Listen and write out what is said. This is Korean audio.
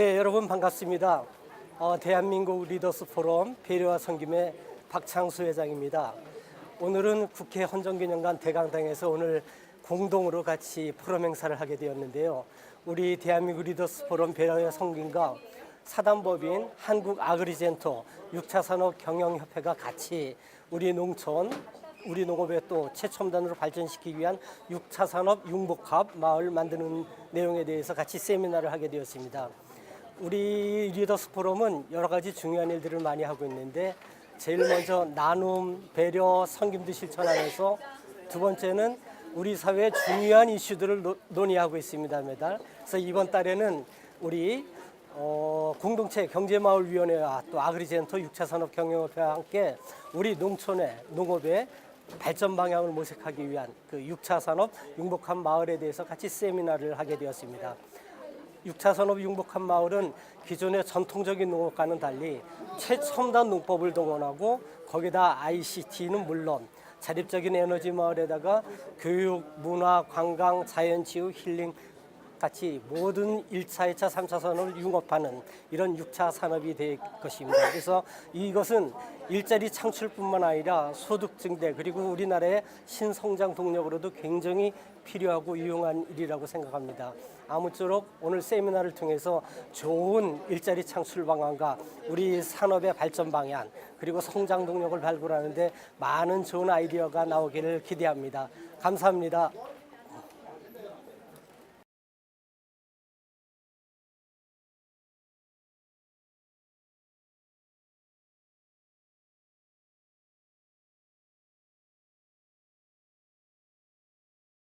네, 여러분 반갑습니다. 어, 대한민국 리더스 포럼 배려와 섬김의 박창수 회장입니다. 오늘은 국회 헌정기념관 대강당에서 오늘 공동으로 같이 포럼 행사를 하게 되었는데요. 우리 대한민국 리더스 포럼 배려와 섬김과 사단법인 한국 아그리젠토 6차 산업 경영협회가 같이 우리 농촌 우리 농업의 또 최첨단으로 발전시키기 위한 6차 산업 융복합 마을 만드는 내용에 대해서 같이 세미나를 하게 되었습니다. 우리 리더스 포럼은 여러 가지 중요한 일들을 많이 하고 있는데 제일 먼저 나눔, 배려, 섬김도 실천하면서 두 번째는 우리 사회의 중요한 이슈들을 노- 논의하고 있습니다. 매달. 그래서 이번 달에는 우리 어, 공동체 경제마을위원회와 또 아그리젠토 6차 산업 경영협회와 함께 우리 농촌의 농업의 발전 방향을 모색하기 위한 그 6차 산업 융복한 마을에 대해서 같이 세미나를 하게 되었습니다. 6차 산업 융복한 마을은 기존의 전통적인 농업과는 달리 최첨단 농법을 동원하고 거기다 ICT는 물론 자립적인 에너지 마을에다가 교육, 문화, 관광, 자연치유, 힐링 같이 모든 1차, 2차, 3차 산업을 융합하는 이런 6차 산업이 될 것입니다. 그래서 이것은 일자리 창출뿐만 아니라 소득 증대 그리고 우리나라의 신성장 동력으로도 굉장히 필요하고 유용한 일이라고 생각합니다. 아무쪼록 오늘 세미나를 통해서 좋은 일자리 창출 방안과 우리 산업의 발전 방향 그리고 성장 동력을 발굴하는데 많은 좋은 아이디어가 나오기를 기대합니다. 감사합니다.